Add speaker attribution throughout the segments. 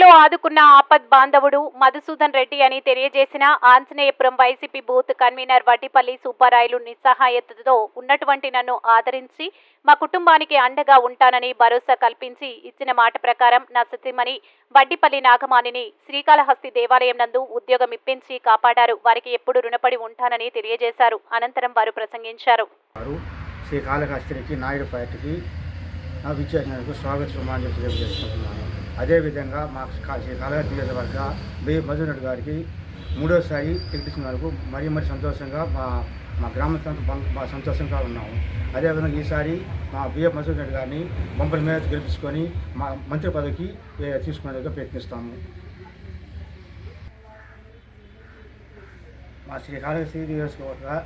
Speaker 1: ఆపదలో ఆదుకున్న ఆపద్ బాంధవుడు మధుసూదన్ రెడ్డి అని తెలియజేసిన Anjaneyapuram YCP booth convenor Vaddipalli Subbarayulu నిస్సహాయతతో ఉన్నటువంటి నన్ను ఆదరించి మా కుటుంబానికి అండగా ఉంటానని భరోసా కల్పించి ఇచ్చిన మాట ప్రకారం నా సతీమణి వడ్డిపల్లి నాగమాణిని శ్రీకాళహస్తి దేవాలయం నందు ఉద్యోగం ఇప్పించి కాపాడారు. వారికి ఎప్పుడు రుణపడి ఉంటానని తెలియజేశారు. అనంతరం వారు ప్రసంగించారు.
Speaker 2: వారు నాయుడు పార్టీకి తెలియజేసుకుంటున్నాను. అదేవిధంగా మా కా- శ్రీ కాళహస్తి నియోజకవర్గ బి. మధునడు గారికి మూడోసారి టికెట్ వరకు మరీ మరీ సంతోషంగా మా మా గ్రామంతో మా సంతోషంగా ఉన్నాము. అదేవిధంగా ఈసారి మా బిఎఫ్ మధునరెడ్డి గారిని బొంపల మీద గెలిపించుకొని మా మంత్రి పదవికి తీసుకునేందుకు ప్రయత్నిస్తాము. మా శ్రీకాళహస్తి నియోజకవర్గ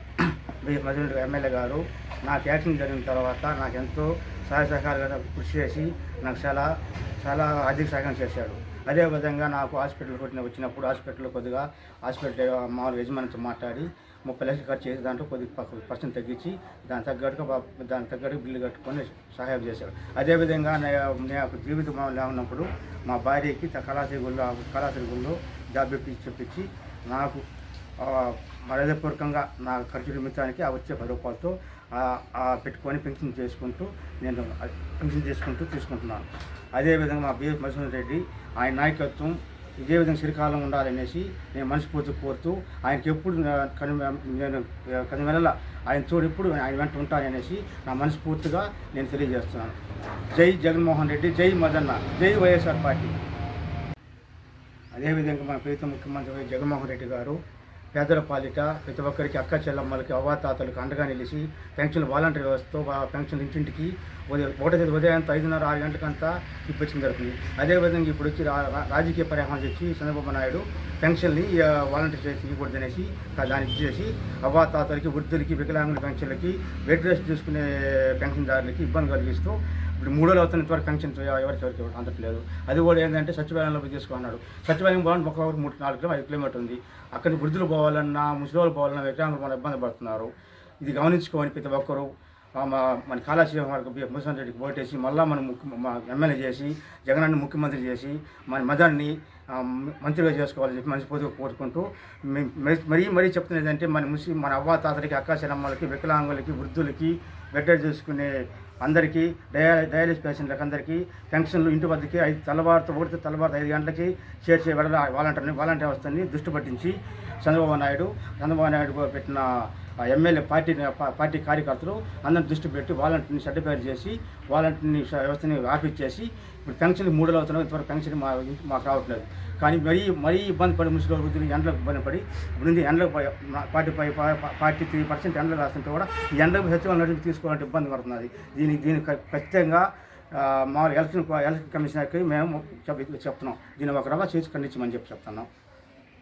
Speaker 2: బి. రెడ్డి ఎమ్మెల్యే గారు నాకు యాక్సిడెంట్ జరిగిన తర్వాత నాకు ఎంతో సహాయ సహకారాలు కృషి చేసి నాకు చాలా చాలా ఆర్థిక సహాయం చేశాడు. అదేవిధంగా నాకు హాస్పిటల్ కొట్టిన వచ్చినప్పుడు హాస్పిటల్లో కొద్దిగా హాస్పిటల్ మామూలు యజమానితో మాట్లాడి ముప్పై లక్షలు ఖర్చు చేసి దాంట్లో కొద్ది పర్సెంట్ తగ్గించి దాని తగ్గట్టుగా దాని తగ్గట్టు బిల్లు కట్టుకొని సహాయం చేశాడు. అదేవిధంగా నే- నాకు జీవితం ఉన్నప్పుడు మా భార్యకి కళాశ్రీ గుళ్ళో కళాశ్రీ గుళ్ళో జాబ్ ఇప్పించి చెప్పించి నాకు మర్యాదపూర్వకంగా నా ఖర్చు నిమిత్తానికి ఆ వచ్చే పది రూపాయలతో ఆ పెట్టుకొని పెన్షన్ చేసుకుంటూ నేను పెన్షన్ చేసుకుంటూ తీసుకుంటున్నాను. అదేవిధంగా మా బిఎస్ మధుసూదన్ రెడ్డి ఆయన నాయకత్వం ఇదే విధంగా చిరకాలం ఉండాలనేసి నేను మనస్ఫూర్తి కోరుతూ ఆయనకి ఎప్పుడు కను నేను కను ఆయన తోడు ఎప్పుడు ఆయన వెంట ఉంటాననేసి నా మనస్ఫూర్తిగా నేను తెలియజేస్తున్నాను. జై జగన్మోహన్ రెడ్డి జై మదన్న జై వైఎస్ఆర్ పార్టీ. అదేవిధంగా మన ప్రీతం ముఖ్యమంత్రి జగన్మోహన్ రెడ్డి గారు పేదల పాలిట ప్రతి ఒక్కరికి అక్క చెల్లమ్మలకి అవ్వాతాతలకు అండగా నిలిచి పెన్షన్ వాలంటీర్ వ్యవస్థతో పెన్షన్ ఇంటింటికి ఉదయం ఒకటో తేదీ ఉదయం ఐదున్నర ఆరు గంటలకంతా ఇప్పించడం జరుగుతుంది. అదేవిధంగా ఇప్పుడు వచ్చి రా- రాజకీయ పరిహారం తెచ్చి చంద్రబాబు నాయుడు పెన్షన్ని వాలంటీర్ చేసి ఇవ్వకూడదనేసి దానికి ఇచ్చేసి అవ్వాతాతలకి వృద్ధులకి వికలాంగుల పెన్షన్లకి బెడ్ రెస్ట్ తీసుకునే పెన్షన్దారులకి ఇబ్బంది కలిగిస్తూ ఇప్పుడు మూడో అవుతున్న ఇంతవరకు కనెక్షన్ ఎవరికి ఎవరికి అందట్లేదు అది కూడా ఏంటంటే సచివాలయంలో తీసుకున్నాడు సచివాలయం పోవాలని ఒక మూడు నాలుగు కిలోమీటర్ ఐదు కిలోమీటర్ ఉంది. అక్కడ వృద్ధులు పోవాలన్నా ముసలి వాళ్ళు పోవాలన్నా వికలాంగులు మన ఇబ్బంది పడుతున్నారు. ఇది గమనించుకోని ప్రతి ఒక్కరు మా మన కాళాశివం వరకు ముసలి రెడ్డికి ఓటేసి మళ్ళీ మనం ముఖ్య మా ఎమ్మెల్యే చేసి జగనాన్ని ముఖ్యమంత్రి చేసి మన మదర్ని మంత్రిగా చేసుకోవాలని చెప్పి మనస్ఫూర్తిగా కోరుకుంటూ మరీ మరీ చెప్తున్నది ఏంటంటే మన ముసి మన అవ్వ తాతలకి అక్క చెల్లమ్మలకి వికలాంగులకి వృద్ధులకి బెడ్ చూసుకునే అందరికీ డయా డయాలిసిస్ పేషెంట్లకు అందరికీ పెన్షన్లు ఇంటి వద్దకి ఐదు తెల్లవారుతో ఒకటి తెల్లవారు ఐదు గంటలకి చేర్చే వెళ్ళ వాలంటీర్ని వాలంటీర్ వ్యవస్థని దృష్టి పట్టించి చంద్రబాబు నాయుడు చంద్రబాబు నాయుడు పెట్టిన ఎమ్మెల్యే పార్టీ పార్టీ కార్యకర్తలు అందరిని దృష్టి పెట్టి వాలంటీర్ని సర్టిఫైర్ చేసి వాలంటీర్ని వ్యవస్థని వ్యవస్థని చేసి ఇప్పుడు పెన్షన్ మూడులో అవుతున్నాం ఇంతవరకు పెన్షన్ మా మాకు రావట్లేదు. కానీ మరీ మరీ ఇబ్బంది పడి ముసలి వృద్ధులు ఎండలకు ఇబ్బంది పడి ఇప్పుడు ఉంది ఎండలకు forty five forty three percent ఎండలు రాస్తుంటే కూడా ఈ ఎండలకు సచివాలయం నడిపి తీసుకోవాలంటే ఇబ్బంది పడుతున్నది. దీనికి దీనికి ఖచ్చితంగా మా ఎలక్షన్ ఎలక్షన్ కమిషనర్కి మేము చెప్ చెప్తున్నాం. దీన్ని ఒక రవ్వ చేసి ఖండించమని చెప్పి చెప్తున్నాం.